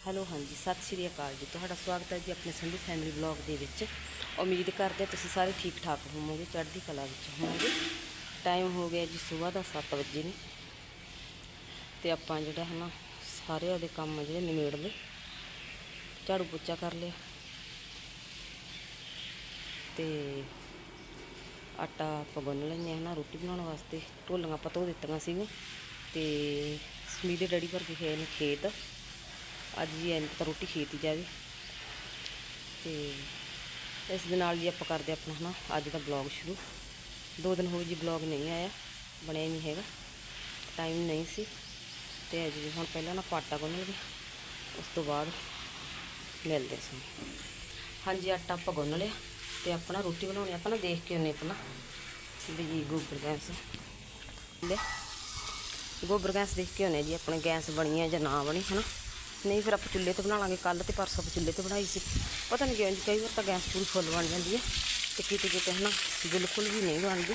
Hello, ਹਾਂਜੀ, ਸਤਿ ਸ਼੍ਰੀ ਅਕਾਲ ਜੀ। ਤੁਹਾਡਾ ਸਵਾਗਤ ਹੈ ਜੀ ਆਪਣੇ ਸੰਧੂ ਫੈਮਿਲੀ ਵਲੌਗ ਦੇ ਵਿੱਚ। ਉਮੀਦ ਕਰਦੇ ਤੁਸੀਂ ਸਾਰੇ ਠੀਕ ਠਾਕ ਹੋਵੋਗੇ, ਚੜ੍ਹਦੀ ਕਲਾ ਵਿੱਚ ਹੋਵੋਗੇ। ਟਾਈਮ ਹੋ ਗਿਆ ਜੀ ਸਵੇਰ ਦਾ 7 ਵਜੇ ਨੇ। ਤੇ ਆਪਾਂ ਜਿਹੜਾ ਹੈ ਨਾ ਸਾਰੇ ਉਹਦੇ ਕੰਮ ਜਿਹੜੇ ਨਿਮੇੜ ਲਏ। ਝਾੜੂ ਪੋਚਾ ਕਰ ਲਿਆ। ਤੇ ਆਟਾ ਆਪਾਂ ਗੁੰਨ ਲੈਂਦੇ ਹਾਂ ਨਾ, ਰੋਟੀ ਬਣਾਉਣ ਵਾਸਤੇ। ਢੋਲੀਆਂ ਆਪਾਂ ਧੋ ਦਿੱਤੀਆਂ ਸੀਗੀਆਂ। ਤੇ ਸਮੀ ਦੇ ਡੈਡੀ ਭਰ ਕੇ ਗਏ ਨੇ ਖੇਤ। ਅੱਜ ਜੀ ਐਂ ਤਾਂ ਰੋਟੀ ਖੇਤ ਜਾਵੇ। ਤੇ ਇਸ ਦੇ ਨਾਲ ਜੀ ਆਪਾਂ ਕਰਦੇ ਆਪਣਾ ਹਨਾ, ਅੱਜ ਦਾ ਬਲੌਗ ਸ਼ੁਰੂ। ਦੋ ਦਿਨ ਹੋ ਜੀ ਬਲੌਗ ਨਹੀਂ ਆਇਆ, ਬਣਿਆ ਹੀ ਨਹੀਂ ਹੈਗਾ। ਟਾਈਮ ਨਹੀਂ ਸੀ। ਤੇ ਅੱਜ ਜੀ ਹੁਣ ਪਹਿਲਾਂ ਨਾ ਪਾਟਾ ਗੁੰਨ ਲਈਏ, ਉਸ ਤੋਂ ਬਾਅਦ ਮਿਲਦੇ ਸੀ ਹਾਂਜੀ, ਆਟਾ ਆਪਾਂ ਗੁੰਨ ਲਿਆ ਤੇ ਆਪਣਾ ਰੋਟੀ ਬਣਾਉਣੀ ਆਪਾਂ ਨਾ ਦੇਖ ਕੇ ਉਹਨੇ ਆਪਣਾ। ਵੀ ਗੋਬਰ ਗੈਸ। ਲੈ, ਗੋਬਰ ਗੈਸ ਦੇਖ ਕੇ ਉਹਨੇ ਜੀ, ਆਪਣੇ ਗੈਸ ਬਣੀ ਹੈ ਜਾਂ ਨਾ ਬਣੀ, ਹਨਾ। ਨਹੀਂ ਫਿਰ ਆਪਾਂ ਚੁੱਲ੍ਹੇ ਤੇ ਬਣਾ ਲਾਂਗੇ ਕੱਲ ਤੇ ਪਰਸੋਂ ਆਪਾਂ ਚੁੱਲ੍ਹੇ ਤੇ ਬਣਾਈ ਸੀ। ਪਤਾ ਨਹੀਂ ਕਿਉਂ ਜੀ, ਕਈ ਵਾਰ ਤਾਂ ਗੈਸ ਪੂਰੀ ਫੁੱਲ ਬਣ ਜਾਂਦੀ ਹੈ ਤੇ ਕਿਤੇ ਕਿਤੇ ਹਨਾ ਬਿਲਕੁਲ ਵੀ ਨਹੀਂ ਬਣਦੀ।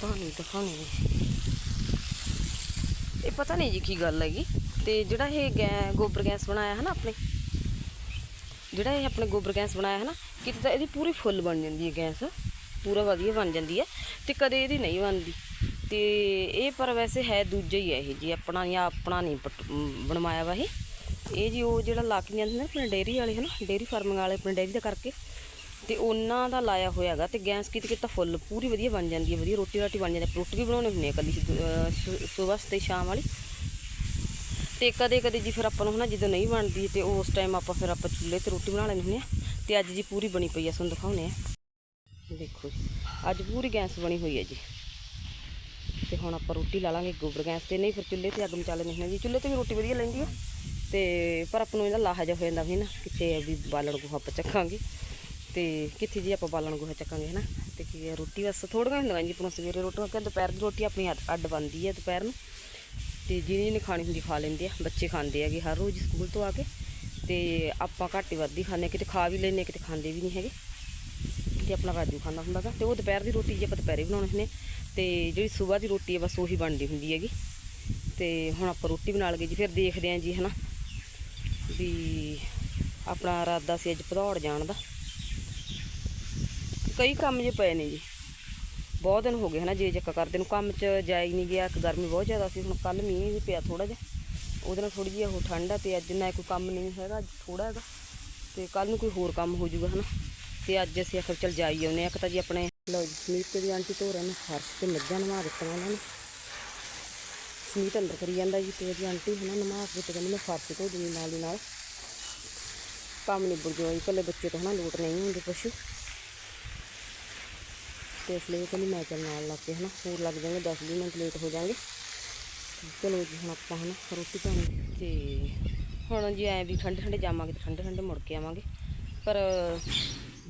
ਤੁਹਾਨੂੰ ਦਿਖਾਉਣੀ ਇਹ ਪਤਾ ਨਹੀਂ ਜੀ ਕੀ ਗੱਲ ਹੈਗੀ ਤੇ ਜਿਹੜਾ ਇਹ ਗੈ, ਗੋਬਰ ਗੈਸ ਬਣਾਇਆ ਹੈ ਨਾ ਆਪਣੇ। ਜਿਹੜਾ ਇਹ ਆਪਣੇ ਗੋਬਰ ਗੈਸ ਬਣਾਇਆ ਹੈ ਨਾ ਕਿਤੇ ਤਾਂ ਇਹਦੀ ਪੂਰੀ ਫੁੱਲ ਬਣ ਜਾਂਦੀ ਹੈ ਗੈਸ। ਪੂਰਾ ਵਧੀਆ ਬਣ ਜਾਂਦੀ ਹੈ ਤੇ ਕਦੇ ਇਹਦੀ ਨਹੀਂ ਬਣਦੀ। ਤੇ ਇਹ ਪਰ ਵੈਸੇ ਹੈ ਦੂਜਾ ਹੀ ਹੈ ਇਹ ਜੀ, ਆਪਣਾ ਜਾਂ ਆਪਣਾ ਨਹੀਂ ਪਟ- ਬਣਵਾਇਆ ਵਾ ਇਹ। ਇਹ ਜੀ ਉਹ ਜਿਹੜਾ ਲਾ ਕੇ ਜਾਂਦੇ ਨੇ ਆਪਣੇ ਡੇਅਰੀ ਵਾਲੇ ਹਨਾ, ਡੇਅਰੀ ਫਾਰਮਿੰਗ ਵਾਲੇ ਆਪਣੇ ਡੇਅਰੀ ਦਾ ਕਰਕੇ। ਤੇ ਉਹਨਾਂ ਦਾ ਲਾਇਆ ਹੋਇਆ ਹੈਗਾ ਤੇ ਗੈਸ ਕਿਤੇ ਕਿਤੇ ਫੁੱਲ ਪੂਰੀ ਵਧੀਆ ਬਣ ਜਾਂਦੀ ਹੈ, ਵਧੀਆ ਰੋਟੀ ਰਾਟੀ ਬਣ ਜਾਂਦੀ ਰੋਟੀ ਵੀ ਬਣਾਉਣੀ ਹੁੰਦੀ ਹੈ ਕੱਲੀ ਸਵੇਰ ਤੇ ਸ਼ਾਮ ਵਾਲੀ। ਤੇ ਕਦੇ ਕਦੇ ਜੀ ਫਿਰ ਆਪਾਂ ਨੂੰ ਹਨਾ ਜਦੋਂ ਨਹੀਂ ਬਣਦੀ ਤੇ ਉਸ ਟਾਈਮ ਆਪਾਂ ਫਿਰ ਆਪਾਂ ਚੁੱਲ੍ਹੇ ਤੇ ਰੋਟੀ ਬਣਾ ਲੈਂਦੇ ਹੁੰਦੇ ਆ ਤੇ ਅੱਜ ਜੀ ਪੂਰੀ ਬਣੀ ਪਈ ਆ, ਤੁਹਾਨੂੰ ਦਿਖਾਉਣੇ ਆ ਦੇਖੋ ਜੀ, ਅੱਜ ਪੂਰੀ ਗੈਸ ਬਣੀ ਹੋਈ ਹੈ ਜੀ। ਤੇ ਹੁਣ ਆਪਾਂ ਰੋਟੀ ਲਾ ਲਾਂਗੇ ਗੋਬਰ ਗੈਸ ਤੇ। ਨਹੀਂ ਫਿਰ ਚੁੱਲ੍ਹੇ ਤੇ ਅੱਗ ਮਚਾ ਲੈਂਦੇ ਹੁੰਦੀ ਚੁੱਲ੍ਹੇ ਤੇ ਵੀ ਰੋਟੀ ਵਧੀਆ ਲੈਂਦੀ ਆ। ਤੇ ਪਰ ਆਪਾਂ ਨੂੰ ਇਹਦਾ ਲਾਹਾ ਜਿਹਾ ਹੋ ਜਾਂਦਾ ਵੀ ਨਾ ਕਿੱਥੇ ਵੀ ਬਾਲਣ ਗੋਹਾ ਆਪਾਂ ਚੱਕਾਂਗੇ। ਤੇ ਕਿੱਥੇ ਜੀ ਆਪਾਂ ਬਾਲਣ ਗੋਹਾ ਚੱਕਾਂਗੇ ਹਨਾ? ਤੇ ਕੀ ਹੈ, ਰੋਟੀ ਬਸ ਥੋੜੀਆਂ ਹੁੰਦੀਆਂ ਜੀ ਆਪਾਂ ਸਵੇਰੇ ਰੋਟੀ ਕਿ ਦੁਪਹਿਰ ਦੀ ਰੋਟੀ ਆਪਣੀ ਅੱਡ- ਅੱਡ ਬਣਦੀ ਹੈ ਦੁਪਹਿਰ ਨੂੰ। ਤੇ ਜਿਹਨੇ ਜਿਹਨੇ ਖਾਣੀ ਹੁੰਦੀ ਖਾ ਲੈਂਦੇ ਆ। ਬੱਚੇ ਖਾਂਦੇ ਹੈਗੇ ਹਰ ਰੋਜ਼ ਸਕੂਲ ਤੋਂ ਆ ਕੇ। ਤੇ ਆਪਾਂ ਘੱਟ ਹੀ ਵੱਧ ਹੀ ਖਾਂਦੇ ਹਾਂ, ਕਿਤੇ ਖਾ ਵੀ ਲੈਂਦੇ ਹਾਂ, ਕਿਤੇ ਖਾਂਦੇ ਵੀ ਨਹੀਂ ਹੈਗੇ। ਤੇ ਆਪਣਾ ਰਾਜੂ ਖਾਂਦਾ ਹੁੰਦਾ ਗਾ ਤੇ ਉਹ ਦੁਪਹਿਰ ਦੀ ਰੋਟੀ ਜੇ ਆਪਾਂ ਦੁਪਹਿਰੇ ਬਣਾਉਣੇ ਹੁੰਦੇ ਤੇ ਜਿਹੜੀ ਸਵੇਰ ਦੀ ਰੋਟੀ ਹੈ ਬਸ ਉਹੀ ਬਣਦੀ ਹੁੰਦੀ ਹੈਗੀ। ਤੇ ਹੁਣ ਆਪਾਂ ਰੋਟੀ ਬਣਾ ਲਗੇ ਜੀ, ਫਿਰ ਦੇਖਦੇ ਆਂ ਜੀ, ਹਨਾ। ਵੀ ਆਪਣਾ ਇਰਾਦਾ ਸੀ ਅੱਜ ਭਦੌੜ ਜਾਣ ਦਾ। ਕਈ ਕੰਮ ਜੇ ਪਏ ਨੇ ਜੀ। ਬਹੁਤ ਦਿਨ ਹੋ ਗਏ ਹਨਾ, ਜੇ ਜੱਕਾ ਕਰਦੇ ਨੂੰ। ਕੰਮ 'ਚ ਜਾ ਹੀ ਨਹੀਂ ਗਿਆ, ਇੱਕ ਗਰਮੀ ਬਹੁਤ ਜ਼ਿਆਦਾ ਸੀ। ਹੁਣ ਕੱਲ ਮੀਂਹ ਵੀ ਪਿਆ ਥੋੜਾ ਜਿਹਾ। ਉਹਦੇ ਨਾਲ ਥੋੜੀ ਜਿਹੀ ਉਹ ਠੰਡ ਆ ਤੇ ਅੱਜ ਨਾ ਕੋਈ ਕੰਮ ਨਹੀਂ ਹੈਗਾ, ਅੱਜ ਥੋੜਾ ਹੈਗਾ। ਤੇ ਕੱਲ ਨੂੰ ਕੋਈ ਹੋਰ ਕੰਮ ਹੋ ਜਾਊਗਾ, ਹਨਾ। ਤੇ ਅੱਜ ਅਸੀਂ ਆਖਰ ਚਲ ਜਾਈ ਆਉਂਦੇ ਆ ਇੱਕ ਤਾਂ ਜੀ ਆਪਣੇ ਲਓ ਜੀ, ਸਮੀਤ ਦੀ ਆਂਟੀ ਧੋ ਰਹੇ ਨੇ ਫਰਸ਼ ਤੇ ਮੱਝਾਂ ਨਵਾ ਦਿੱਤੀਆਂ ਉਹਨਾਂ ਨੇ। ਸਮੀਤ ਅੰਦਰ ਕਰੀ ਜਾਂਦਾ ਜੀ, ਤੇ ਉਹਦੀ ਆਂਟੀ ਹਨਾ ਨਮਾ ਕੇ ਤੇ ਕਹਿੰਦੇ ਮੈਂ ਫਰਸ਼ ਧੋ ਦਿੰਦੀ ਨਾਲ ਦੀ ਨਾਲ। ਕੰਮ ਨਿਬੜ ਜਾਓ ਇਕੱਲੇ ਬੱਚੇ ਤੋਂ ਹਨਾ, ਲੋਟ ਨਹੀਂ ਹੁੰਦੇ ਪਸ਼ੂ ਤੇ ਇਸ ਲਈ ਕਹਿੰਦੀ ਮੈਂ ਚੱਲ ਨਾਲ ਲੱਗ ਕੇ ਹਨਾ, ਹੋਰ ਲੱਗ ਜਾਵਾਂਗੇ 10 ਵੀਹ ਮਿੰਟ ਲੇਟ ਹੋ ਜਾਣਗੇ। ਚਲੋ ਜੀ, ਹੁਣ ਆਪਾਂ ਹਨਾ, ਰੋਟੀ ਪਾਣੀ ਤੇ ਹੁਣ ਜੀ ਐ ਵੀ ਠੰਡੇ ਠੰਡੇ ਜਾਵਾਂਗੇ ਤੇ ਠੰਡੇ ਠੰਡੇ ਮੁੜ ਕੇ ਆਵਾਂਗੇ। ਪਰ,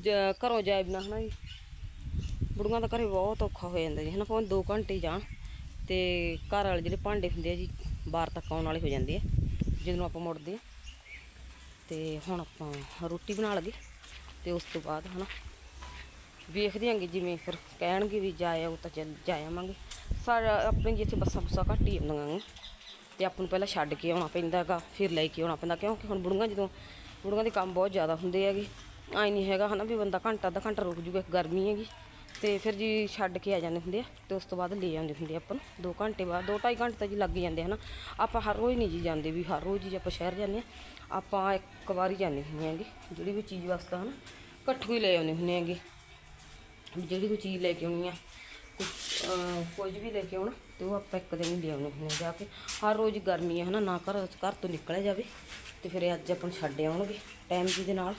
ਜ- ਘਰੋਂ ਜਾਏ ਬਿਨਾ ਹਨਾ ਜੀ ਬੁੜੀਆਂ ਦਾ ਘਰੇ ਬਹੁਤ ਔਖਾ ਹੋ ਜਾਂਦਾ ਜੀ, ਹਨਾ, ਭਾਵੇਂ 2 ਘੰਟੇ ਜਾਣ ਤੇ ਘਰ ਵਾਲੇ ਜਿਹੜੇ ਭਾਂਡੇ ਹੁੰਦੇ ਆ ਜੀ, ਬਾਹਰ ਤੱਕ ਆਉਣ ਵਾਲੇ ਹੋ ਜਾਂਦੇ ਆ ਜਦੋਂ ਆਪਾਂ ਮੁੜਦੇ ਆ। ਤੇ ਹੁਣ ਆਪਾਂ ਰੋਟੀ ਬਣਾ ਲਗੇ ਤੇ ਉਸ ਤੋਂ ਬਾਅਦ, ਹਨਾ, ਵੇਖਦੇ ਆਂਗੇ ਜਿਵੇਂ ਫਿਰ ਕਹਿਣਗੇ ਵੀ ਜਾਇਆ ਉਹ ਤਾਂ ਚੱਲ ਜਾ ਸਾਰਾ ਸਾਡਾ ਆਪਣੇ ਜਿੱਥੇ ਬੱਸਾਂ ਬੁੱਸਾਂ ਘੱਟ ਹੀ ਆਉਂਦੀਆਂ ਨੇ ਤੇ ਆਪਾਂ ਨੂੰ ਪਹਿਲਾਂ ਛੱਡ ਕੇ ਆਉਣਾ ਪੈਂਦਾ ਹੈਗਾ, ਫਿਰ ਲੈ ਕੇ ਆਉਣਾ ਪੈਂਦਾ, ਕਿਉਂਕਿ ਹੁਣ ਬੁੜੀਆਂ ਜਦੋਂ, ਬੁੜੀਆਂ ਦੇ ਕੰਮ ਬਹੁਤ ਜ਼ਿਆਦਾ ਹੁੰਦੇ ਹੈਗੇ। ਆਈ ਨਹੀਂ ਹੈਗਾ, ਹਨਾ, ਵੀ ਬੰਦਾ ਘੰਟਾ, ਅੱਧਾ ਘੰਟਾ ਰੁਕ ਜੂਗਾ, ਗਰਮੀ ਹੈਗੀ। ਤੇ ਫਿਰ ਜੀ ਛੱਡ ਕੇ ਆ ਜਾਂਦੇ ਹੁੰਦੇ ਆ ਤੇ ਉਸ ਤੋਂ ਬਾਅਦ ਲੈ ਆਉਂਦੇ ਹੁੰਦੇ ਆ ਆਪਾਂ ਨੂੰ। 2 ਘੰਟੇ ਬਾਅਦ 2.5 ਘੰਟੇ ਤਾਂ ਜੀ ਲੱਗ ਹੀ ਜਾਂਦੇ ਹਨਾ। ਆਪਾਂ ਹਰ ਰੋਜ਼ ਨਹੀਂ ਜੀ ਜਾਂਦੇ ਵੀ ਹਰ ਰੋਜ਼ ਜੀ ਆਪਾਂ ਸ਼ਹਿਰ ਜਾਂਦੇ ਆ। ਆਪਾਂ ਇੱਕ ਵਾਰੀ ਜਾਂਦੇ ਹੁੰਦੇ ਆਂਗੇ ਜਿਹੜੀ ਵੀ ਚੀਜ਼ ਵਾਸਤੇ ਹਨਾ। ਇਕੱਠੂ ਹੀ ਲੈ ਆਉਂਦੇ ਹੁੰਦੇ ਆਂਗੇ ਵੀ ਜਿਹੜੀ ਕੋਈ ਚੀਜ਼ ਲੈ ਕੇ ਆਉਣੀ ਆ ਕੁਛ, ਕੁਝ ਵੀ ਲੈ ਕੇ ਆਉਣਾ ਤੇ ਉਹ ਆਪਾਂ ਇੱਕ ਦਿਨ ਹੀ ਲੈ ਲਿਆਉਣੇ ਹੁੰਦੇ ਆ ਜਾ ਕੇ। ਹਰ ਰੋਜ਼ ਗਰਮੀ ਹੈ ਹਨਾ ਨਾ ਘਰ ਘਰ ਤੋਂ ਨਿਕਲਿਆ ਜਾਵੇ ਤੇ ਫਿਰ ਅੱਜ ਆਪਾਂ ਨੂੰ ਛੱਡ ਆਉਣਗੇ ਟਾਈਮ ਜੀ ਦੇ ਨਾਲ।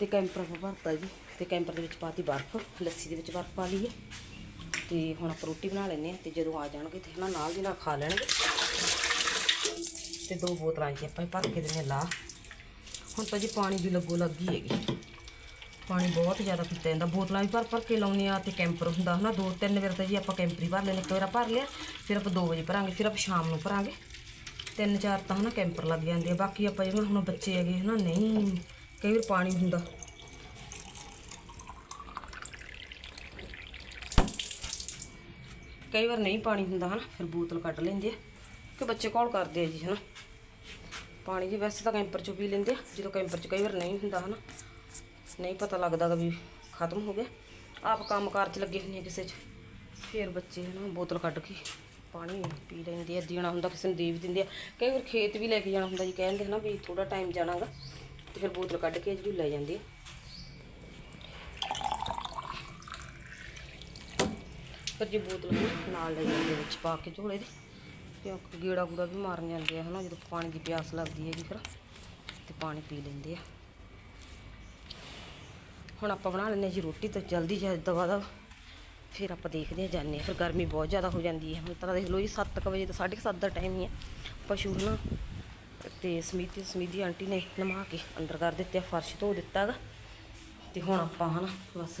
ਤੇ ਕੈਂਪਰ ਆਪਾਂ ਭਰਤਾ ਜੀ। ਤੇ ਕੈਂਪਰ ਦੇ ਵਿੱਚ ਪਾਤੀ ਬਰਫ਼, ਲੱਸੀ ਦੇ ਵਿੱਚ ਬਰਫ਼ ਪਾ ਲਈ ਹੈ। ਤੇ ਹੁਣ ਆਪਾਂ ਰੋਟੀ ਬਣਾ ਲੈਂਦੇ ਆ ਤੇ ਜਦੋਂ ਆ ਜਾਣਗੇ ਤੇ ਹਨਾ ਨਾਲ ਦੀ ਨਾਲ ਖਾ ਲੈਣਗੇ। ਤੇ ਦੋ ਬੋਤਲਾਂ ਜੀ ਆਪਾਂ ਭਰ ਕੇ ਦਿੰਦੇ ਆ ਲਾ ਹੁਣ ਤਾਂ ਜੀ ਪਾਣੀ ਦੀ ਲੱਗੋ ਲੱਗੀ ਹੈਗੀ। ਪਾਣੀ ਬਹੁਤ ਜ਼ਿਆਦਾ ਪੀਤਾ ਜਾਂਦਾ। ਬੋਤਲਾਂ ਵੀ ਭਰ ਭਰ ਕੇ ਲਾਉਂਦੇ ਆ ਤੇ ਕੈਂਪਰ ਹੁੰਦਾ ਹਨਾ। ਦੋ ਤਿੰਨ ਵਾਰ ਤਾਂ ਜੀ ਆਪਾਂ ਕੈਂਪਰ ਹੀ ਭਰ ਲੈਣੇ ਇੱਕ ਵਾਰ ਭਰ ਲਿਆ, ਫਿਰ ਆਪਾਂ 2 ਵਜੇ ਭਰਾਂਗੇ, ਫਿਰ ਆਪਾਂ ਸ਼ਾਮ ਨੂੰ ਭਰਾਂਗੇ। ਤਿੰਨ ਚਾਰ ਤਾਂ ਹਨਾ ਕੈਂਪਰ ਲੱਗ ਜਾਂਦੇ ਆ। ਬਾਕੀ ਆਪਾਂ ਜਿਵੇਂ ਹੁਣ ਬੱਚੇ ਹੈਗੇ ਹਨਾ, ਨਹੀਂ। ਕਈ ਵਾਰ ਪਾਣੀ ਹੁੰਦਾ। ਕਈ ਵਾਰ ਨਹੀਂ ਪਾਣੀ ਹੁੰਦਾ ਹਨਾ, ਫਿਰ ਬੋਤਲ ਕੱਢ ਲੈਂਦੇ ਆ ਕਿ ਬੱਚੇ ਕੋਲ ਕਰਦੇ ਆ ਜੀ ਹਨਾ। ਪਾਣੀ ਜੀ ਵੈਸੇ ਤਾਂ ਕੈਂਪਰ ਚੋਂ ਪੀ ਲੈਂਦੇ ਆ, ਜਦੋਂ ਕੈਂਪਰ ਚ ਕਈ ਵਾਰ ਨਹੀਂ ਹੁੰਦਾ ਹਨਾ। ਨਹੀਂ ਪਤਾ ਲੱਗਦਾ ਗਾ ਵੀ ਖਤਮ ਹੋ ਗਿਆ। ਆਪ ਕੰਮ ਕਾਰ ਚ ਲੱਗੇ ਹੁੰਦੇ ਆ ਕਿਸੇ ਚ, ਫਿਰ ਬੱਚੇ ਹਨਾ ਬੋਤਲ ਕੱਢ ਕੇ ਪਾਣੀ ਪੀ ਲੈਂਦੇ ਆ, ਦੇਣਾ ਹੁੰਦਾ ਕਿਸੇ ਨੂੰ ਦੇ ਵੀ ਦਿੰਦੇ ਆ। ਕਈ ਵਾਰ ਖੇਤ ਵੀ ਲੈ ਕੇ ਜਾਣਾ ਹੁੰਦਾ ਜੀ, ਕਹਿੰਦੇ ਹਨਾ ਵੀ ਥੋੜਾ ਟਾਈਮ ਜਾਣਾਗਾ ਤੇ ਫਿਰ ਬੋਤਲ ਕੱਢ ਕੇ ਜਿਹੜੀ ਲੈ ਜਾਂਦੇ ਆ। ਪਰ ਜੇ ਬੋਤਲ ਨਾਲ ਲੈ ਜਾਂਦੇ ਵਿੱਚ ਪਾ ਕੇ ਝੋਲੇ ਦੇ। ਕਿਉਂਕਿ ਗੇੜਾ ਗੂੜਾ ਵੀ ਮਾਰਨ ਜਾਂਦੇ ਆ, ਹਨਾ, ਜਦੋਂ ਪਾਣੀ ਦੀ ਪਿਆਸ ਲੱਗਦੀ ਹੈਗੀ ਫਿਰ, ਤੇ ਪਾਣੀ ਪੀ ਲੈਂਦੇ ਆ। ਹੁਣ ਆਪਾਂ ਬਣਾ ਲੈਂਦੇ ਹਾਂ ਜੀ ਰੋਟੀ, ਤਾਂ ਜਲਦੀ ਜਲਦੀ ਦਵਾ ਦਾ ਫਿਰ ਆਪਾਂ ਦੇਖਦੇ ਹਾਂ, ਜਾਂਦੇ ਹਾਂ। ਫਿਰ ਗਰਮੀ ਬਹੁਤ ਜ਼ਿਆਦਾ ਹੋ ਜਾਂਦੀ ਹੈ। ਹੁਣ ਤਾਂ ਦੇਖ ਲਓ ਜੀ 7 ਵਜੇ ਤੋਂ 7:30 ਦਾ ਟਾਈਮ ਹੀ ਹੈ। ਪਸ਼ੂ ਨਾ ਤੇ ਸਮੀਤੀ ਸਮੀਦੀ ਆਂਟੀ ਨੇ ਨਮਾ ਕੇ ਅੰਦਰ ਕਰ ਦਿੱਤੇ ਫਰਸ਼ ਧੋ ਦਿੱਤਾ ਗਾ ਤੇ ਹੁਣ ਆਪਾਂ, ਹਨਾ, ਬਸ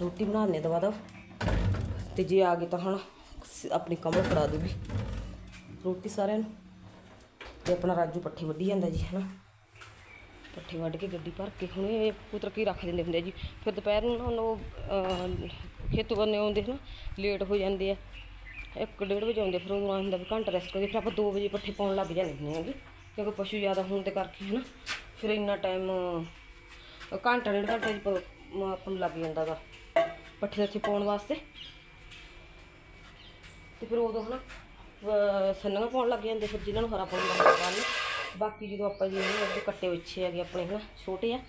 ਰੋਟੀ ਬਣਾਉਣੇ ਦਵਾ ਦਾ ਤੇ ਜੇ ਆ ਗਏ ਤਾਂ ਹੁਣ ਸ- ਆਪਣੀ ਕਮਰ ਫੜਾ ਦੂਗੀ ਰੋਟੀ ਸਾਰਿਆਂ ਨੂੰ। ਤੇ ਆਪਣਾ ਰਾਜੂ ਪੱਠੇ ਵੱਢੀ ਜਾਂਦਾ ਜੀ, ਹਨਾ। ਪੱਠੇ ਵੱਢ ਕੇ ਗੱਡੀ ਭਰ ਕੇ ਹੁਣ ਇਹ ਪੁੱਤਰ ਕੀ ਰੱਖ ਦਿੰਦੇ ਹੁੰਦੇ ਆ ਜੀ। ਫਿਰ ਦੁਪਹਿਰ ਨੂੰ ਨਾ ਹੁਣ ਉਹ ਖੇਤੋਂ ਬੰਨੇ ਆਉਂਦੇ ਨਾ ਲੇਟ ਹੋ ਜਾਂਦੇ ਆ। ਇੱਕ ਡੇਢ ਵਜੇ ਆਉਂਦੇ ਫਿਰ ਉਹ ਹੁੰਦਾ ਵੀ ਘੰਟਾ ਰੈਸਟ ਕਰੀਏ ਫਿਰ ਆਪਾਂ 2 ਵਜੇ ਪੱਠੇ ਪਾਉਣ ਲੱਗ ਜਾਂਦੇ ਹੁੰਦੇ ਆਂਗੇ ਕਿਉਂਕਿ ਪਸ਼ੂ ਜ਼ਿਆਦਾ ਹੋਣ ਦੇ ਕਰਕੇ, ਹਨਾ। ਫਿਰ ਇੰਨਾ ਟਾਈਮ ਘੰਟਾ ਡੇਢ ਘੰਟਾ ਜੀ ਆਪਾਂ ਨੂੰ ਲੱਗ ਜਾਂਦਾ ਗਾ ਪੱਠੇ ਉੱਥੇ ਪਾਉਣ ਵਾਸਤੇ। ਤੇ ਫਿਰ ਉਦੋਂ ਹਨਾ, ਅਹ ਸੰਨੀਆਂ ਪਾਉਣ ਲੱਗ ਜਾਂਦੇ, ਫਿਰ ਜਿਨ੍ਹਾਂ ਨੂੰ ਹਰਾ ਪਾਉਣ ਲੱਗ ਜਾਂਦਾ ਬਾਕੀ ਜਦੋਂ ਆਪਾਂ ਜੀ ਇਹਨਾਂ ਦੇ ਕੱਟੇ ਵਿੱਚੇ ਹੈਗੇ ਆਪਣੇ ਹਨਾ, ਛੋਟੇ ਆ।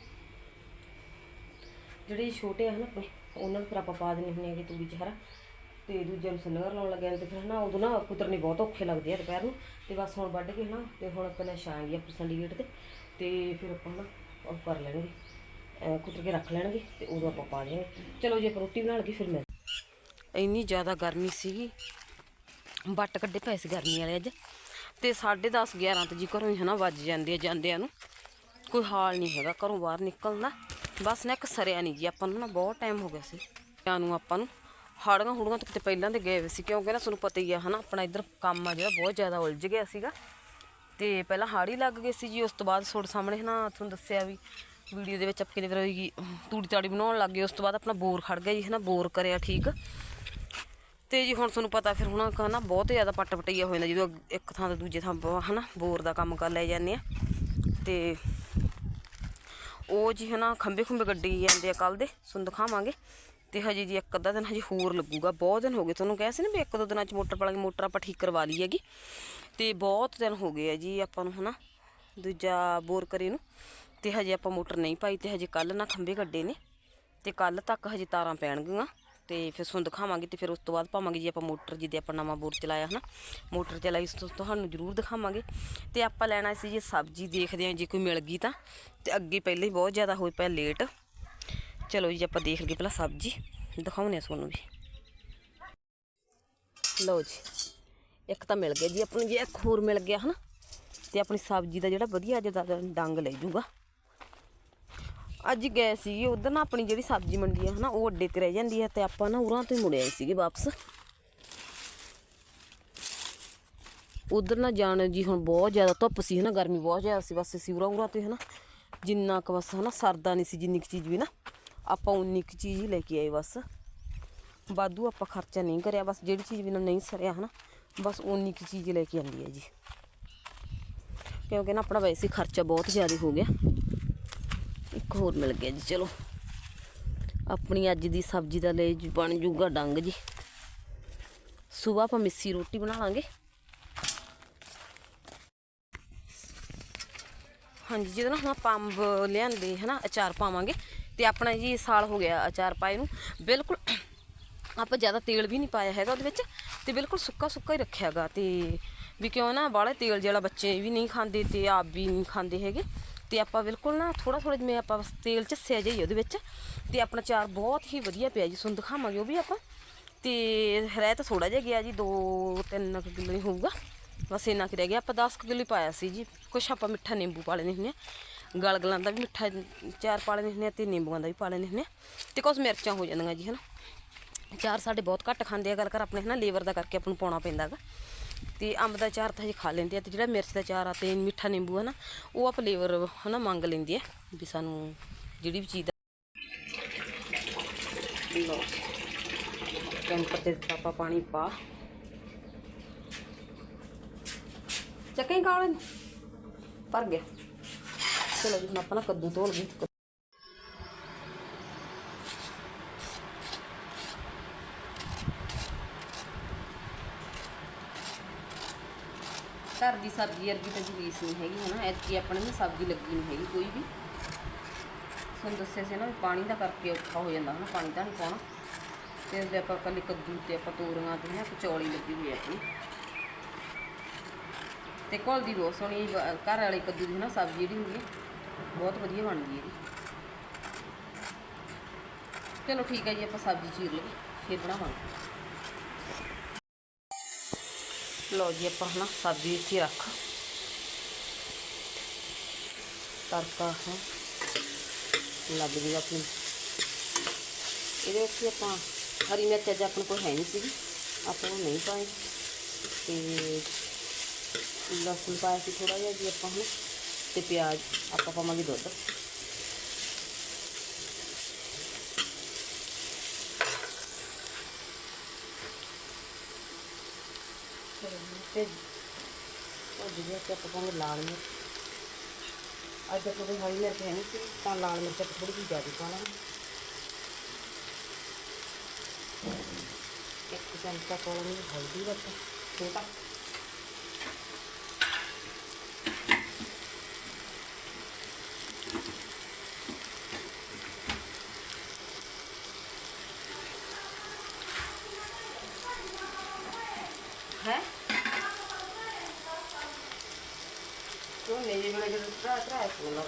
ਜਿਹੜੇ ਛੋਟੇ ਆ ਹਨਾ ਆਪਣੇ, ਉਹਨਾਂ ਨੂੰ ਫਿਰ ਆਪਾਂ ਪਾ ਦਿੰਦੇ ਹੁੰਦੇ ਹੈਗੇ ਤੂੜੀ ਚ ਹਰਾ। ਤੇ ਦੂਜੇ ਨੂੰ ਸੰਨੀਆਂ ਲਾਉਣ ਲੱਗ ਜਾਂਦੇ ਤੇ ਫਿਰ ਹਨਾ ਉਦੋਂ ਨਾ ਕੁਤਰਨੇ ਬਹੁਤ ਔਖੇ ਲੱਗਦੇ ਆ ਦੁਪਹਿਰ ਨੂੰ। ਤੇ ਬਸ ਹੁਣ ਵੱਢ ਕੇ ਹਨਾ, ਤੇ ਹੁਣ ਪਹਿਲਾਂ ਛਾਂ ਗਈ ਆਪਣੀ ਸੰਡੀਗੇਟ ਤੇ। ਤੇ ਫਿਰ ਆਪਾਂ ਨਾ ਉਹ ਕਰ ਲੈਣਗੇ। ਕੁੱਟ ਕੇ ਰੱਖ ਲੈਣਗੇ ਤੇ ਉਦੋਂ ਆਪਾਂ ਪਾ ਦੇਵਾਂਗੇ। ਚਲੋ ਜੇ ਆਪਾਂ ਰੋਟੀ ਬਣਾ ਲਈਏ, ਫਿਰ ਮੈਂ ਇੰਨੀ ਜ਼ਿਆਦਾ ਗਰਮੀ ਸੀਗੀ। ਵੱਟ ਕੱਢੇ ਪਏ ਸੀ ਗਰਮੀ ਵਾਲੇ ਅੱਜ। ਤੇ 10:30 11 ਤੇ ਜੀ ਘਰੋਂ ਹੀ ਹਨਾ ਵੱਜ ਜਾਂਦੇ ਆ ਜਾਂਦਿਆਂ ਨੂੰ। ਕੋਈ ਹਾਲ ਨਹੀਂ ਹੈਗਾ, ਘਰੋਂ ਬਾਹਰ ਨਿਕਲਣ। ਬਸ ਨਾ ਇੱਕ ਸਰਿਆ ਨਹੀਂ ਜੀ, ਆਪਾਂ ਨੂੰ ਨਾ ਬਹੁਤ ਟਾਈਮ ਹੋ ਗਿਆ ਸੀ। ਜਾਂ ਨੂੰ ਆਪਾਂ ਨੂੰ। ਹਾੜੀਆਂ ਹੁੜੀਆਂ ਤੋਂ ਕਿਤੇ ਪਹਿਲਾਂ ਦੇ ਗਏ ਹੋਏ ਸੀ, ਕਿਉਂਕਿ ਨਾ ਤੁਹਾਨੂੰ ਪਤਾ ਹੀ ਆ ਹਨਾ, ਆਪਣਾ ਇੱਧਰ ਕੰਮ ਆ ਜਿਹੜਾ ਬਹੁਤ ਜ਼ਿਆਦਾ ਉਲਝ ਗਿਆ ਸੀਗਾ। ਤੇ ਪਹਿਲਾਂ ਹਾੜੀ ਲੱਗ ਗਈ ਸੀ ਜੀ, ਉਸ ਤੋਂ ਬਾਅਦ ਤੁਹਾਡੇ ਸਾਹਮਣੇ ਹਨਾ, ਤੁਹਾਨੂੰ ਦੱਸਿਆ ਵੀ। ਵੀਡੀਓ ਦੇ ਵਿੱਚ ਆਪਾਂ ਕਿਤੇ ਵਾਰੀ ਤੂੜੀ ਤਾੜੀ ਬਣਾਉਣ ਲੱਗ ਗਏ, ਉਸ ਤੋਂ ਬਾਅਦ ਆਪਣਾ ਬੋਰ ਖੜ ਗਿਆ ਜੀ ਹੈ ਨਾ ਬੋਰ ਕਰਿਆ ਠੀਕ। ਤੇ ਜੀ ਹੁਣ ਤੁਹਾਨੂੰ ਪਤਾ ਫਿਰ ਹੁਣ ਹਨਾ ਬਹੁਤ ਜ਼ਿਆਦਾ ਪੱਟ ਪਟਈਆ ਹੋ ਜਾਂਦਾ, ਜਦੋਂ ਇੱਕ ਥਾਂ ਤੋਂ ਦੂਜੇ ਥਾਂ ਬ- ਹਨਾ, ਬੋਰ ਦਾ ਕੰਮ ਕਰ ਲੈ ਜਾਂਦੇ ਆ। ਤੇ ਉਹ ਜੀ ਹਨਾ ਖੰਬੇ ਖੁੰਬੇ ਗੱਡੀ ਜਾਂਦੇ ਆ ਕੱਲ ਦੇ, ਤੁਹਾਨੂੰ ਦਿਖਾਵਾਂਗੇ। ਤੇ ਹਜੇ ਜੀ ਇੱਕ ਅੱਧਾ ਦਿਨ ਹਜੇ ਹੋਰ ਲੱਗੂਗਾ, ਬਹੁਤ ਦਿਨ ਹੋ ਗਏ ਤੁਹਾਨੂੰ ਕਿਹਾ ਸੀ ਨਾ ਵੀ ਇੱਕ ਦੋ ਦਿਨਾਂ ਚ ਮੋਟਰ ਪਾ ਕੇ ਮੋਟਰ ਆਪਾਂ ਠੀਕ ਕਰਵਾ ਲਈ ਹੈਗੀ। ਤੇ ਬਹੁਤ ਦਿਨ ਹੋ ਗਏ ਆ ਜੀ ਆਪਾਂ ਨੂੰ ਹਨਾ, ਦੂਜਾ ਬੋਰ ਕਰੇ ਨੂੰ। ਤੇ ਹਜੇ ਆਪਾਂ ਮੋਟਰ ਨਹੀਂ ਪਾਈ ਤੇ ਹਜੇ ਕੱਲ ਨਾ ਖੰਭੇ ਕੱਢੇ ਨੇ ਤੇ ਕੱਲ ਤੱਕ ਹਜੇ ਤਾਰਾਂ ਪੈਣਗੀਆਂ ਤੇ ਫਿਰ ਤੁਹਾਨੂੰ ਦਿਖਾਵਾਂਗੇ ਤੇ ਫਿਰ ਉਸ ਤੋਂ ਬਾਅਦ ਪਾਵਾਂਗੇ ਜੀ ਆਪਾਂ ਮੋਟਰ ਜਿਹਦੇ ਆਪਾਂ ਨਵਾਂ ਬੋਰ ਚਲਾਇਆ ਹਨਾ, ਮੋਟਰ ਚਲਾਈ ਉਸ ਤੋਂ ਤੁਹਾਨੂੰ ਜ਼ਰੂਰ ਦਿਖਾਵਾਂਗੇ ਤੇ ਆਪਾਂ ਲੈਣਾ ਸੀ ਜੀ ਸਬਜ਼ੀ ਦੇਖਦੇ ਹਾਂ ਜੇ ਕੋਈ ਮਿਲ ਗਈ ਤਾਂ ਤੇ ਅੱਗੇ ਪਹਿਲਾਂ ਹੀ ਬਹੁਤ ਜ਼ਿਆਦਾ ਹੋਈ ਪਿਆ ਲੇਟ। ਚਲੋ ਜੀ ਆਪਾਂ ਦੇਖ ਲਈਏ ਪਹਿਲਾਂ ਸਬਜ਼ੀ, ਦਿਖਾਉਂਦੇ ਆ ਤੁਹਾਨੂੰ ਵੀ ਲਓ ਜੀ, ਇੱਕ ਤਾਂ ਮਿਲ ਗਿਆ ਜੀ ਆਪਾਂ ਨੂੰ ਜੇ ਇੱਕ ਹੋਰ ਮਿਲ ਗਿਆ ਹਨਾ, ਤੇ ਆਪਣੀ ਸਬਜ਼ੀ ਦਾ ਜਿਹੜਾ ਵਧੀਆ ਜਿਹਾ ਡੰਗ ਲੈ ਜੂਗਾ। ਅੱਜ ਗਏ ਸੀ ਉਧਰ ਨਾ ਆਪਣੀ ਜਿਹੜੀ ਸਬਜ਼ੀ ਮੰਡੀ ਆ, ਹਨਾ, ਉਹ ਅੱਡੇ ਤੇ ਰਹਿ ਜਾਂਦੀ ਹੈ ਤੇ ਆਪਾਂ ਨਾ ਉਰਾਂ ਤੋਂ ਹੀ ਮੁੜੇ ਆਏ ਸੀਗੇ ਵਾਪਸ। ਉਧਰ ਨਾ ਜਾਣ ਜੀ ਹੁਣ ਬਹੁਤ ਜ਼ਿਆਦਾ ਧੁੱਪ ਸੀ, ਹਨਾ, ਗਰਮੀ ਬਹੁਤ ਜ਼ਿਆਦਾ ਸੀ, ਬਸ ਅਸੀਂ ਉਰਾਂ ਉਰਾਂ ਤੇ ਹਨਾ, ਜਿੰਨਾ ਕੁ ਬਸ, ਹਨਾ, ਸਰਦਾ ਨਹੀਂ ਸੀ ਜਿੰਨੀ ਕੁ ਚੀਜ਼ ਵੀ ਨਾ, ਆਪਾਂ ਉਨੀ ਕੁ ਚੀਜ਼ ਹੀ ਲੈ ਕੇ ਆਏ ਬਸ। ਵਾਧੂ ਆਪਾਂ ਖਰਚਾ ਨਹੀਂ ਕਰਿਆ, ਬਸ ਜਿਹੜੀ ਚੀਜ਼ ਵੀ ਨਹੀਂ ਸਰਿਆ, ਹਨਾ, ਬਸ ਉਨੀ ਕੁ ਚੀਜ਼ ਲੈ ਕੇ ਆਂਦੀ ਹੈ ਜੀ। ਕਿਉਂਕਿ ਨਾ ਆਪਣਾ ਵੈਸੇ ਖਰਚਾ ਬਹੁਤ ਜ਼ਿਆਦਾ ਹੋ ਗਿਆ। ਇੱਕ ਹੋਰ ਮਿਲ ਗਿਆ ਜੀ, ਚਲੋ। ਆਪਣੀ ਅੱਜ ਦੀ ਸਬਜ਼ੀ ਦਾ ਲੈ ਬਣ ਜੂਗਾ ਡੰਗ ਜੀ। ਸਵੇਰ ਆਪਾਂ ਮਿੱਸੀ ਰੋਟੀ ਬਣਾ ਲਾਂਗੇ। ਹਾਂਜੀ, ਜਦੋਂ ਨਾ ਆਪਾਂ ਅੰਬ ਲਿਆਂਦੇ, ਹਨਾ, ਅਚਾਰ ਪਾਵਾਂਗੇ, ਤੇ ਆਪਣਾ ਜੀ ਸਾਲ ਹੋ ਗਿਆ ਅਚਾਰ ਪਾਏ ਨੂੰ। ਬਿਲਕੁਲ ਆਪਾਂ ਜ਼ਿਆਦਾ ਤੇਲ ਵੀ ਨਹੀਂ ਪਾਇਆ ਹੈਗਾ ਉਹਦੇ ਵਿੱਚ, ਤੇ ਬਿਲਕੁਲ ਸੁੱਕਾ ਸੁੱਕਾ ਹੀ ਰੱਖਿਆਗਾ ਤੇ ਵੀ ਕਿਉਂ ਨਾ, ਬਾਹਲੇ ਤੇਲ ਜਿਹੜਾ ਬੱਚੇ ਵੀ ਨਹੀਂ ਖਾਂਦੇ ਤੇ ਆਪ ਵੀ ਨਹੀਂ ਖਾਂਦੇ ਹੈਗੇ। ਤੇ ਆਪਾਂ ਬਿਲਕੁਲ ਨਾ ਥੋੜਾ ਥੋੜਾ ਜਿਵੇਂ ਆਪਾਂ ਬਸ ਤੇਲ ਝੱਸਿਆ ਜਾਈ ਉਹਦੇ ਵਿੱਚ ਤੇ ਆਪਣਾ ਚਾਰ ਬਹੁਤ ਹੀ ਵਧੀਆ ਪਿਆ ਜੀ, ਤੁਹਾਨੂੰ ਦਿਖਾਵਾਂਗੇ ਉਹ ਵੀ ਆਪਾਂ। ਤੇ ਰਹਿ ਤਾਂ ਥੋੜਾ ਜਿਹਾ ਗਿਆ ਜੀ 2 3 ਕਿਲੋ ਹੀ ਹੋਊਗਾ। ਬਸ ਇੰਨਾ ਕਿ ਰਹਿ ਗਿਆ, ਆਪਾਂ 10 ਕਿਲੋ ਹੀ ਪਾਇਆ ਸੀ ਜੀ। ਕੁਛ ਆਪਾਂ ਮਿੱਠਾ ਨਿੰਬੂ ਪਾ ਲੈਂਦੇ ਹੁੰਦੇ ਆ ਗਲਗਲਾਂ ਦਾ ਵੀ ਮਿੱਠਾ ਚਾਰ ਪਾ ਲੈਣੇ ਹੁੰਦੇ ਆ ਤੇ ਨਿੰਬੂਆਂ ਦਾ ਵੀ ਪਾ ਲੈਣੇ ਹੁੰਦੇ ਆ ਤੇ ਕੁਛ ਮਿਰਚਾਂ ਹੋ ਜਾਂਦੀਆਂ ਜੀ, ਹਨਾ। ਚਾਰ ਸਾਡੇ ਬਹੁਤ ਘੱਟ ਖਾਂਦੇ ਆ, ਗੱਲ ਕਰ ਆਪਣੇ ਹਨਾ ਲੀਵਰ ਦਾ ਕਰਕੇ ਆਪਾਂ ਨੂੰ ਪਾਉਣਾ ਪੈਂਦਾ ਹੈਗਾ। ਤੇ ਅੰਬ ਦਾ ਚਾਰ ਤਾਂ ਹਜੇ ਖਾ ਲੈਂਦੇ ਆ ਤੇ ਜਿਹੜਾ ਮਿਰਚ ਦਾ ਚਾਰ ਆ ਤੇ ਮਿੱਠਾ ਨਿੰਬੂ ਹੈ ਨਾ ਉਹ ਆਪਾਂ ਲੀਵਰ ਹਨਾ, ਮੰਗ ਲੈਂਦੀ ਆ ਵੀ ਸਾਨੂੰ ਜਿਹੜੀ ਵੀ ਚੀਜ਼ ਦਾ ਲਓ। ਕੈਂਪਰ ਤੇ ਪਾਪਾ ਪਾਣੀ ਪਾ। ਚੱਕੇ ਕਾਲੇ ਭਰ ਗਿਆ। ਚਲੋ ਜੀ ਹੁਣ ਆਪਾਂ ਨਾ ਕੱਦੂ ਧੋਣ ਗਏ ਘਰ ਦੀ ਸਬਜ਼ੀ ਅਰਗੀ ਤਾਂ ਜੀ ਨਹੀਂ ਹੈਗੀ, ਹਨਾ? ਐਤਕੀ ਆਪਣੇ ਨੂੰ ਸਬਜ਼ੀ ਲੱਗੀ ਨਹੀਂ ਹੈਗੀ ਕੋਈ ਵੀ। ਤੁਹਾਨੂੰ ਦੱਸਿਆ ਸੀ ਨਾ ਵੀ ਪਾਣੀ ਦਾ ਕਰਕੇ ਔਖਾ ਹੋ ਜਾਂਦਾ, ਹਨਾ? ਪਾਣੀ ਤਾਂ ਨਹੀਂ ਪਾਉਣਾ। ਤੇ ਜੇ ਆਪਾਂ ਕੱਲੇ ਕੱਦੂ ਤੇ ਆਪਾਂ ਤੋਰੀਆਂ ਤੇ ਨਾ ਕਚੌੜੀ ਲੱਗੀ ਹੋਈ ਹੈ ਆਪਣੀ ਤੇ ਘੁਲ ਦੀ ਬਹੁਤ ਸੋਹਣੀ ਵ- ਘਰ ਵਾਲੇ ਕੱਦੂ ਦੀ ਨਾ ਸਬਜ਼ੀ ਜਿਹੜੀ ਹੁੰਦੀ ਹੈ, ਬਹੁਤ ਵਧੀਆ ਬਣਦੀ ਹੈ ਇਹਦੀ ਚਲੋ ਠੀਕ ਹੈ ਜੀ, ਆਪਾਂ ਸਬਜ਼ੀ ਚੀਰ ਲਈਏ ਫਿਰ ਬਣਾਵਾਂਗੇ। ਲਓ ਜੀ ਆਪਾਂ ਹਨਾ ਸਬਜ਼ੀ ਵਿੱਚ ਹੀ ਰੱਖ ਤੜਕਾ ਹੈ ਲੱਗ ਜੂਗਾ ਆਪਣੀ ਇਹਦੇ ਵਿੱਚ ਹੀ ਆਪਾਂ ਹਰੀ ਮਿਰਚ ਅੱਜ ਆਪਣੇ ਕੋਲ ਹੈ ਨਹੀਂ ਸੀਗੀ ਆਪਾਂ ਉਹ ਨਹੀਂ ਪਾਏ ਤੇ ਲਸਣ ਪਾਇਆ ਸੀ ਥੋੜਾ ਜਿਹਾ ਜੀ ਆਪਾਂ ਹੁਣ ਤੇ ਪਿਆਜ਼ ਆਪਾਂ ਪਾਵਾਂਗੇ ਦੁੱਧ ਤੇ ਉਹ ਜਿਹੜੇ ਕਿ ਆਪਾਂ ਪਾਵਾਂਗੇ ਲਾਲ ਮਿਰਚ ਅੱਜ ਆਪਾਂ ਕੋਈ ਹਰੀ ਮਿਰਚ ਹੈ ਨਹੀਂ ਸੀ ਤਾਂ ਲਾਲ ਮਿਰਚ ਆਪਾਂ ਥੋੜੀ ਜਿਹੀ ਜ਼ਿਆਦਾ ਪਾ ਲਾਂਗੇ ਇੱਕ ਚਮਚਾ ਪਾ ਲਾਂਗੇ ਹਲਦੀ ਦਾ ਛੋਟਾ। ਹੈ ਤੂੰ ਨਹੀਂ ਬਣਾ ਕੇ ਦਿੱਤਾ ਤਰਾ ਕੋਲ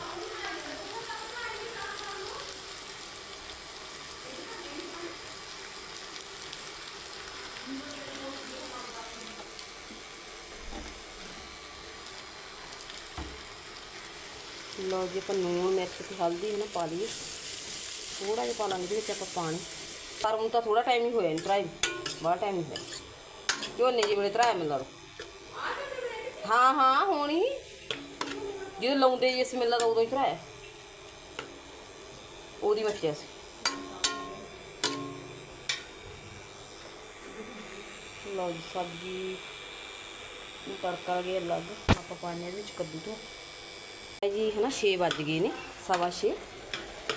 ਲਓ ਜੀ ਆਪਾਂ ਨੂਣ ਮਿਰਚ ਤੇ ਹਲਦੀ ਨਾ ਪਾ ਲਈਏ ਥੋੜਾ ਜਿਹਾ ਪਾ ਲਾਂਗੇ ਇਹਦੇ ਵਿੱਚ ਆਪਾਂ ਪਾਣੀ ਪਰ ਹੁਣ ਤਾਂ ਥੋੜਾ ਟਾਈਮ ਹੀ ਹੋਇਆ ਨਹੀਂ ਟਰਾਈ ਬਾਹਰ ਟਾਈਮ ਹੀ ਹੋਇਆ ਝੋਨੇ ਜੀ ਵੇਲੇ ਤਰਾਇਆ ਮੈਨੂੰ ਲੱਗਦਾ ਹਾਂ ਹਾਂ ਹੋਣੀ। ਜਦੋਂ ਲਾਉਂਦੇ ਜੀ ਸਮੈਲ ਦਾ ਉਦੋਂ ਹੀ ਤਰਾਇਆ ਉਹਦੀ ਮੱਚਿਆ ਸੀ। ਲਓ ਜੀ ਸਬਜ਼ੀ ਨੂੰ ਤੜਕਾ ਗਿਆ ਅਲੱਗ। ਆਪਾਂ ਪਾਣੇ ਇਹਦੇ ਵਿੱਚ ਕੱਦੂ ਤੋਂ ਇਹ ਜੀ ਹੈ ਨਾ 6 ਵੱਜ ਗਏ ਨੇ ਸਵਾ 6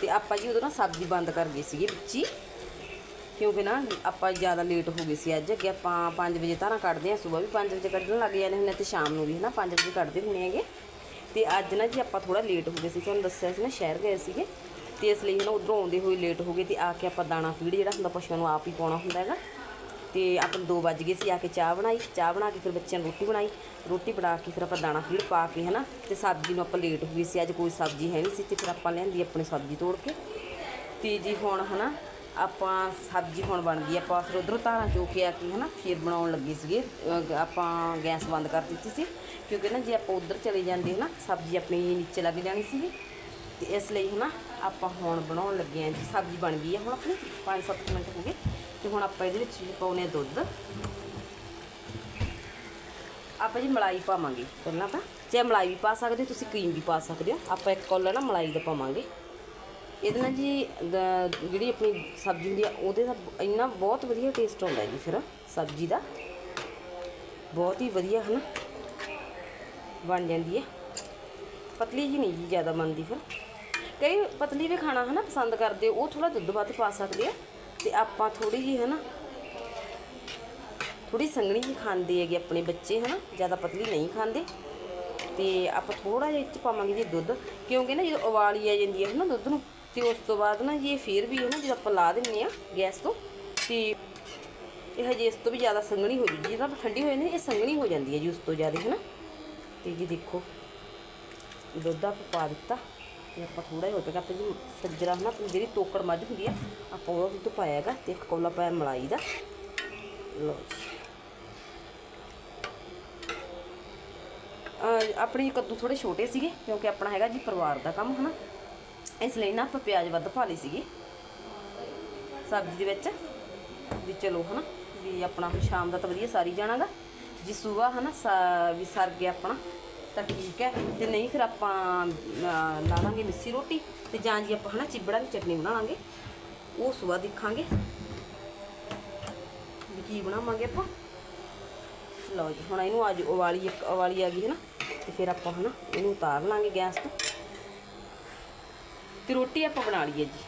ਤੇ ਆਪਾਂ ਜੀ ਉਦੋਂ ਨਾ ਸਬਜ਼ੀ ਬੰਦ ਕਰ ਗਏ ਸੀਗੇ ਵਿੱਚ ਹੀ। ਕਿਉਂਕਿ ਨਾ ਆਪਾਂ ਜ਼ਿਆਦਾ ਲੇਟ ਹੋ ਗਏ ਸੀ ਅੱਜ ਅੱਗੇ ਆਪਾਂ 5 ਵਜੇ ਧਾਰਾਂ ਕੱਢਦੇ ਆ ਸਵੇਰ ਵੀ 5 ਵਜੇ ਕੱਢਣ ਲੱਗ ਜਾਂਦੇ ਹੁੰਦੇ ਤੇ ਸ਼ਾਮ ਨੂੰ ਵੀ ਹੈ ਨਾ 5 ਵਜੇ ਕੱਢਦੇ ਹੁੰਦੇ ਹੈਗੇ। ਤੇ ਅੱਜ ਨਾ ਜੀ ਆਪਾਂ ਥੋੜਾ ਲੇਟ ਹੋ ਗਏ ਸੀ, ਤੁਹਾਨੂੰ ਦੱਸਿਆ ਸੀ ਨਾ ਸ਼ਹਿਰ ਗਏ ਸੀਗੇ। ਤੇ ਇਸ ਲਈ ਹੈ ਨਾ ਉਧਰੋਂ ਆਉਂਦੇ ਹੋਏ ਲੇਟ ਹੋ ਗਏ ਤੇ ਆ ਕੇ ਆਪਾਂ ਦਾਣਾ ਫੀਡ ਜਿਹੜਾ ਹੁੰਦਾ ਪਸ਼ੂਆਂ ਨੂੰ ਆਪ ਹੀ ਪਾਉਣਾ ਹੁੰਦਾ ਹੈਗਾ। ਤੇ ਆਪਾਂ ਨੂੰ 2 ਵੱਜ ਗਏ ਸੀ, ਆ ਕੇ ਚਾਹ ਬਣਾਈ, ਚਾਹ ਬਣਾ ਕੇ ਫਿਰ ਬੱਚਿਆਂ ਨੂੰ ਰੋਟੀ ਬਣਾਈ। ਰੋਟੀ ਬਣਾ ਕੇ ਫਿਰ ਆਪਾਂ ਦਾਣਾ ਫੀਡ ਪਾ ਕੇ ਹਨਾ ਤੇ ਸਬਜ਼ੀ ਨੂੰ ਆਪਾਂ ਲੇਟ ਹੋ ਗਏ ਸੀ, ਅੱਜ ਕੋਈ ਸਬਜ਼ੀ ਹੈ ਨਹੀਂ ਸੀ ਤੇ ਫਿਰ ਆਪਾਂ ਲਿਆਂਦੀ ਆਪਣੀ ਸਬਜ਼ੀ ਤੋੜ ਕੇ। ਤੇ ਜੀ ਹੁਣ ਹਨਾ ਆਪਾਂ ਸਬਜ਼ੀ ਹੁਣ ਬਣ ਗਈ ਆਪਾਂ ਫਿਰ ਉਧਰੋਂ ਧਾਰਾਂ ਚੋ ਕੇ ਆ ਕੇ ਹਨਾ ਫਿਰ ਬਣਾਉਣ ਲੱਗੇ ਸੀਗੇ, ਅਹ ਆਪਾਂ ਗੈਸ ਬੰਦ ਕਰ ਦਿੱਤੀ ਸੀ, ਕਿਉਂਕਿ ਨਾ ਜੇ ਆਪਾਂ ਉਧਰ ਚਲੇ ਜਾਂਦੇ ਹਨਾ, ਸਬਜ਼ੀ ਆਪਣੀ ਨੀਚੇ ਲੱਗ ਜਾਣੀ ਸੀਗੀ, ਤੇ ਇਸ ਲਈ ਹਨਾ ਆਪਾਂ ਹੁਣ ਬਣਾਉਣ ਲੱਗੇ ਆਂ, ਜੀ ਸਬਜ਼ੀ ਬਣ ਗਈ ਹੈ ਹੁਣ ਆਪਣੀ 5-7 ਮਿੰਟ ਹੋ ਗਏ, ਤੇ ਹੁਣ ਆਪਾਂ ਇਹਦੇ ਵਿੱਚ ਵੀ ਪਾਉਨੇ ਆ ਦੁੱਧ। ਆਪਾਂ ਜੀ ਮਲਾਈ ਪਾਵਾਂਗੇ, ਪਹਿਲਾਂ ਤਾਂ, ਜੇ ਮਲਾਈ ਵੀ ਪਾ ਸਕਦੇ ਹੋ, ਤੁਸੀਂ ਕਰੀਮ ਵੀ ਪਾ ਸਕਦੇ ਹੋ, ਆਪਾਂ ਇੱਕ ਕੌਲਾ ਨਾ ਮਲਾਈ ਦਾ ਪਾਵਾਂਗੇ। ਇਹਦੇ ਨਾਲ ਜੀ ਦ- ਜਿਹੜੀ ਆਪਣੀ ਸਬਜ਼ੀ ਹੁੰਦੀ ਆ, ਉਹਦੇ ਦਾ ਇੰਨਾ ਬਹੁਤ ਵਧੀਆ ਟੇਸਟ ਆਉਂਦਾ ਜੀ ਫਿਰ ਸਬਜ਼ੀ ਦਾ। ਬਹੁਤ ਹੀ ਵਧੀਆ ਹਨ, ਬਣ ਜਾਂਦੀ ਹੈ ਪਤਲੀ ਜੀ ਨਹੀਂ ਜੀ ਜ਼ਿਆਦਾ ਬਣਦੀ ਫਿਰ। ਕਈ ਪਤਲੀ ਵੀ ਖਾਣਾ ਹਨਾ ਪਸੰਦ ਕਰਦੇ, ਉਹ ਥੋੜਾ ਦੁੱਧ ਵੱਧ ਪਾ ਸਕਦੇ ਆ, ਤੇ ਆਪਾਂ ਥੋੜੀ ਜੀ ਹਨਾ ਥੋੜੀ ਸੰਘਣੀ ਜੀ ਖਾਂਦੇ ਹੈਗੇ ਆਪਣੇ ਬੱਚੇ ਹਨਾ, ਜ਼ਿਆਦਾ ਪਤਲੀ ਨਹੀਂ ਖਾਂਦੇ। ਤੇ ਆਪਾਂ ਥੋੜਾ ਜਿਹਾ ਇਹ 'ਚ ਪਾਵਾਂਗੇ ਜੀ ਦੁੱਧ, ਕਿਉਂਕਿ ਨਾ ਜਦੋਂ ਉਬਾਲੀ ਆ ਜਾਂਦੀ ਹੈ ਨਾ ਦੁੱਧ ਨੂੰ ਤੇ ਉਸ ਤੋਂ ਬਾਅਦ ਨਾ ਜੀ ਇਹ ਫੇਰ ਵੀ ਹੈ ਨਾ, ਜਦੋਂ ਆਪਾਂ ਲਾ ਦਿੰਨੇ ਆ ਗੈਸ ਤੋਂ, ਤੇ ਇਹ ਹਜੇ ਇਸ ਤੋਂ ਵੀ ਜ਼ਿਆਦਾ ਸੰਘਣੀ ਹੋ ਜੂਗੀ। ਜਦੋਂ ਠੰਡੀ ਹੋ ਜਾਂਦੀ ਇਹ ਸੰਘਣੀ ਹੋ ਜਾਂਦੀ ਹੈ ਜੀ ਉਸ ਤੋਂ ਜ਼ਿਆਦਾ, ਹੈ ਨਾ। ਤੇ ਜੀ ਦੇਖੋ, ਦੁੱਧ ਆਪਾਂ ਪਾ ਦਿੱਤਾ, ਤੇ ਆਪਾਂ ਥੋੜਾ ਜਿਹਾ ਹੋ ਆਪਾਂ ਜੀ ਸੱਜਰਾ ਹਨਾ ਆਪਣੀ ਜਿਹੜੀ ਤੋਕੜ ਮੱਝ ਹੁੰਦੀ ਆ ਆਪਾਂ ਉਹਦਾ ਦੁੱਧ ਪਾਇਆ ਹੈਗਾ, ਤੇ ਇੱਕ ਕੌਲਾ ਪਾਇਆ ਮਲਾਈ ਦਾ। ਲਓ ਜੀ। ਅਹ ਕੱਦੂ ਥੋੜੇ ਛੋਟੇ ਸੀਗੇ, ਕਿਉਂਕਿ ਆਪਣਾ ਹੈਗਾ ਜੀ ਪਰਿਵਾਰ ਦਾ ਕੰਮ ਹਨਾ ਇਸ ਲਈ ਨਾ ਆਪਾਂ ਪਿਆਜ਼ ਵੱਧ ਪਾ ਲਈ ਸੀਗੀ। ਸਬਜ਼ੀ ਦੇ ਵਿੱਚ ਵੀ ਚਲੋ ਹਨਾ, ਵੀ ਆਪਣਾ ਹੁਣ ਸ਼ਾਮ ਦਾ ਤਾਂ ਵਧੀਆ ਸਾਰੀ ਜਾਣਾਗਾ। ਜੇ ਸਵੇਰ ਹਨਾ, ਸਾ- ਵੀ ਸਰ ਗਿਆ ਆਪਣਾ, ਤਾਂ ਠੀਕ ਹੈ। ਤੇ ਨਹੀਂ ਫਿਰ ਆਪਾਂ ਲਾ ਲਾਂਗੇ ਮਿੱਸੀ ਰੋਟੀ ਤੇ ਜਾਂ ਜੀ ਆਪਾਂ ਹਨਾ ਚਿਬੜਾ ਦੀ ਚਟਨੀ ਬਣਾ ਲਾਂਗੇ। ਉਹ ਸਵੇਰ ਦੇਖਾਂਗੇ। ਵੀ ਕੀ ਬਣਾਵਾਂਗੇ ਆਪਾਂ। ਲਓ ਜੀ, ਹੁਣ ਇਹਨੂੰ ਅੱਜ ਉਵਾਲੀ ਇੱਕ ਉਵਾਲੀ ਆ ਗਈ ਹੈ ਨਾ, ਤੇ ਫਿਰ ਆਪਾਂ ਹਨਾ ਇਹਨੂੰ ਉਤਾਰ ਲਾਂਗੇ ਗੈਸ ਤੋਂ। ਤੇ ਰੋਟੀ ਆਪਾਂ ਬਣਾ ਲਈਏ ਜੀ।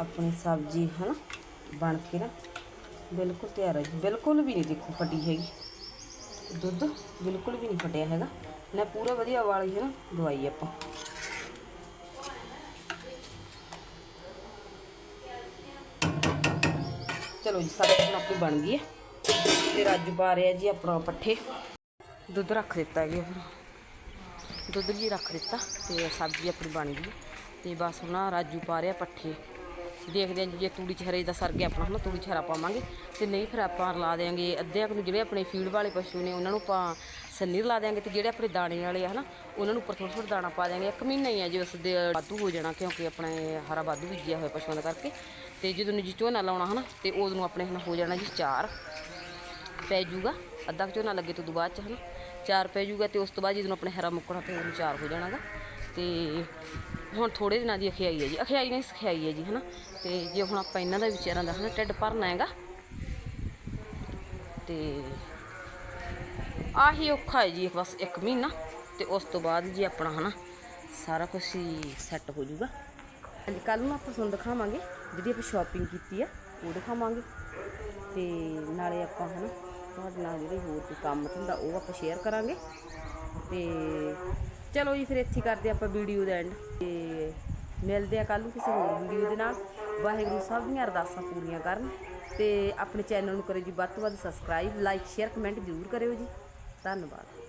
ਆਪਣੀ ਸਬਜ਼ੀ ਹਨਾ ਬਣ ਕੇ ਨਾ ਬਿਲਕੁਲ ਤਿਆਰ ਹੈ ਜੀ। ਬਿਲਕੁਲ ਵੀ ਨਹੀਂ ਦੇਖੋ ਫਟੀ ਹੈਗੀ। ਦੁੱਧ ਬਿਲਕੁਲ ਵੀ ਨਹੀਂ ਫਟਿਆ ਹੈਗਾ। ਨਾ ਪੂਰਾ ਵਧੀਆ ਵਾਲੀ ਹੈ ਨਾ ਦਵਾਈ ਆਪਾਂ। ਚਲੋ ਜੀ ਸਬਜ਼ੀ ਆਪਣੀ ਬਣ ਗਈ ਹੈ। ਤੇ ਰਾਜੂ ਪਾ ਰਿਹਾ ਜੀ ਆਪਣਾ ਪੱਠੇ। ਦੁੱਧ ਰੱਖ ਦਿੱਤਾ ਗਿਆ ਫਿਰ ਦੁੱਧ ਜੀ ਰੱਖ ਦਿੱਤਾ ਤੇ ਸਬਜ਼ੀ ਆਪਣੀ ਬਣ ਗਈ। ਤੇ ਬਸ ਹੁਣ ਰਾਜੂ ਪਾ ਰਿਹਾ ਪੱਠੇ। ਦੇਖਦੇ ਹਾਂ ਜੀ, ਜੇ ਤੂੜੀ ਚ ਦਾ ਸਰ ਗਿਆ ਆਪਣਾ ਹੁਣ ਤੂੜੀ ਚ ਪਾਵਾਂਗੇ। ਤੇ ਨਹੀਂ ਫਿਰ ਆਪਾਂ ਲਾ ਦੇਾਂਗੇ ਅੱਧਿਆਂ ਨੂੰ, ਜਿਹੜੇ ਆਪਣੇ ਫੀਡ ਵਾਲੇ ਪਸ਼ੂ ਨੇ, ਉਹਨਾਂ ਨੂੰ ਆਪਾਂ ਸੰਨੀ ਲਾ ਦੇਾਂਗੇ ਤੇ ਜਿਹੜੇ ਆਪਣੇ ਦਾਣੇ ਵਾਲੇ ਆ, ਹਨਾ, ਉਹਨਾਂ ਨੂੰ ਉੱਪਰ ਥੋੜਾ ਥੋੜਾ ਦਾਣਾ ਪਾ ਦੇਾਂਗੇ ਇੱਕ ਮਹੀਨਾ ਹੀ ਆ ਜੇ, ਉਸ ਦੇ ਵਾਧੂ ਹੋ ਜਾਣਾ, ਕਿਉਂਕਿ ਆਪਣੇ ਹਰਾ ਵਾਧੂ ਬੀਜਿਆ ਹੋਇਆ ਪਸ਼ੂਆਂ ਦਾ ਕਰਕੇ। ਤੇ ਜਦੋਂ ਨੂੰ ਜੀ ਝੋਨਾ ਲਾਉਣਾ ਹਨਾ, ਤੇ ਉਦੋਂ ਨੂੰ ਆਪਣੇ ਹੁਣ ਹੋ ਜਾਣਾ ਜੀ ਚਾਰ ਪੈ ਜੂਗਾ ਅੱਧਾ ਕੁ ਝੋਨਾ ਲੱਗੇ ਤੋਂ ਬਾਅਦ ਚ ਹਨਾ, ਚਾਰ ਪੈ ਜੂਗਾ ਤੇ ਉਸ ਤੋਂ ਬਾਅਦ ਜਦੋਂ ਆਪਣੇ ਹਰਾ ਮੁੱਕਣਾ ਤੇ ਉਹਨੂੰ ਚਾਰ ਹੋ ਜਾਣਾਗਾ। ਤੇ ਹੁਣ ਥੋੜੇ ਦਿਨਾਂ ਦੀ ਅਖਿਆਈ ਹੈ ਜੀ, ਅਖਿਆਈ ਨਹੀਂ, ਸਖਿਆਈ ਹੈ ਜੀ ਹਨਾ। ਤੇ ਜੇ ਹੁਣ ਆਪਾਂ ਇਹਨਾਂ ਦਾ ਵਿਚਾਰਾਂ ਦਾ ਹਨਾ ਢਿੱਡ ਭਰਨਾ ਹੈਗਾ, ਤੇ ਆਹੀ ਔਖਾ ਹੈ ਜੀ, ਬਸ ਇੱਕ ਮਹੀਨਾ, ਤੇ ਉਸ ਤੋਂ ਬਾਅਦ ਜੀ ਆਪਣਾ ਹਨਾ ਸਾਰਾ ਕੁਝ ਹੀ ਸੈੱਟ ਹੋ ਜਾਊਗਾ। ਹਾਂਜੀ ਕੱਲ ਨੂੰ ਆਪਾਂ ਤੁਹਾਨੂੰ ਦਿਖਾਵਾਂਗੇ ਜਿਹੜੀ ਆਪਾਂ ਸ਼ਾਪਿੰਗ ਕੀਤੀ ਆ, ਉਹ ਦਿਖਾਵਾਂਗੇ। ਤੇ ਨਾਲੇ ਆਪਾਂ ਹਨਾ, ਤੁਹਾਡੇ ਨਾਲ ਜਿਹੜੇ ਹੋਰ ਕੋਈ ਕੰਮ ਧੰਦਾ, ਉਹ ਆਪਾਂ ਸ਼ੇਅਰ ਕਰਾਂਗੇ। ਤੇ ਚਲੋ ਜੀ, ਫਿਰ ਇੱਥੇ ਕਰਦੇ ਆਪਾਂ ਵੀਡੀਓ ਦਾ ਐਂਡ ਤੇ ਮਿਲਦੇ ਆ ਕੱਲ ਨੂੰ ਕਿਸੇ ਹੋਰ ਵੀਡੀਓ ਦੇ ਨਾਲ। ਵਾਹਿਗੁਰੂ ਸਭ ਦੀਆਂ ਅਰਦਾਸਾਂ ਪੂਰੀਆਂ ਕਰਨ। ਤੇ ਆਪਣੇ ਚੈਨਲ ਨੂੰ ਕਰਿਓ ਜੀ, ਵੱਧ ਤੋਂ ਵੱਧ ਸਬਸਕ੍ਰਾਈਬ ਲਾਈਕ ਸ਼ੇਅਰ ਕਮੈਂਟ ਜ਼ਰੂਰ ਕਰਿਓ ਜੀ। ਧੰਨਵਾਦ।